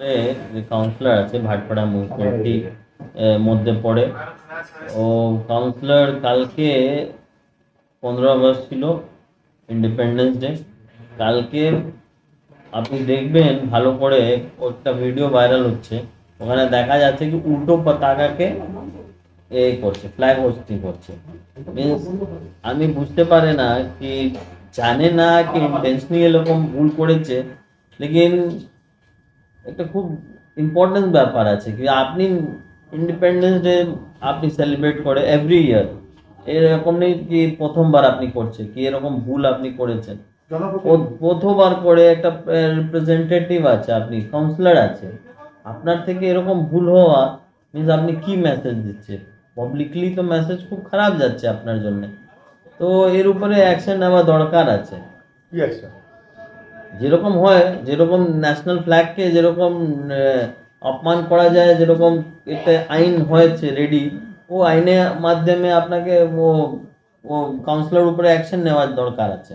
যে কাউন্সিলর আছে ভাটপাড়া মিউনিসিপ্যালিটি মধ্যে পড়ে। ও কাউন্সিলর কালকে পনেরো আগস্ট ছিল ইন্ডিপেন্ডেন্স ডে কালকে আপনি দেখবেন ভালো করে একটা ভিডিও ভাইরাল হচ্ছে। ওখানে দেখা যাচ্ছে কি উল্টো পতাকাকে এ করছে ফ্ল্যাগ হোস্টিং করছে। মিন্স আমি বুঝতে পারি না কি জানে না কি ইন্টেনশনালি এরকম ভুল করেছে। লেকিন একটা খুব ইম্পর্টেন্ট ব্যাপার আছে কি আপনি ইন্ডিপেন্ডেন্স ডে আপনি সেলিব্রেট করে এভরি ইয়ার এরকম নেই কি প্রথমবার আপনি করছে কি এরকম ভুল আপনি করেছেন? প্রথমবার করে একটা রিপ্রেজেন্টেটিভ আছে আপনি কাউন্সিলর আছে আপনার থেকে এরকম ভুল হওয়া মিন্স আপনি কি মেসেজ দিচ্ছে পাবলিকলি তো মেসেজ খুব খারাপ যাচ্ছে আপনার জন্য। তো এর উপরে অ্যাকশন নেওয়া দরকার আছে। যেরকম হয়, যেরকম ন্যাশনাল ফ্ল্যাগকে যেরকম অপমান করা যায়, যেরকম একটা আইন হয়েছে রেডি ও আইনের মাধ্যমে আপনাকে ও ও কাউন্সিলর উপরে অ্যাকশন নেওয়ার দরকার আছে।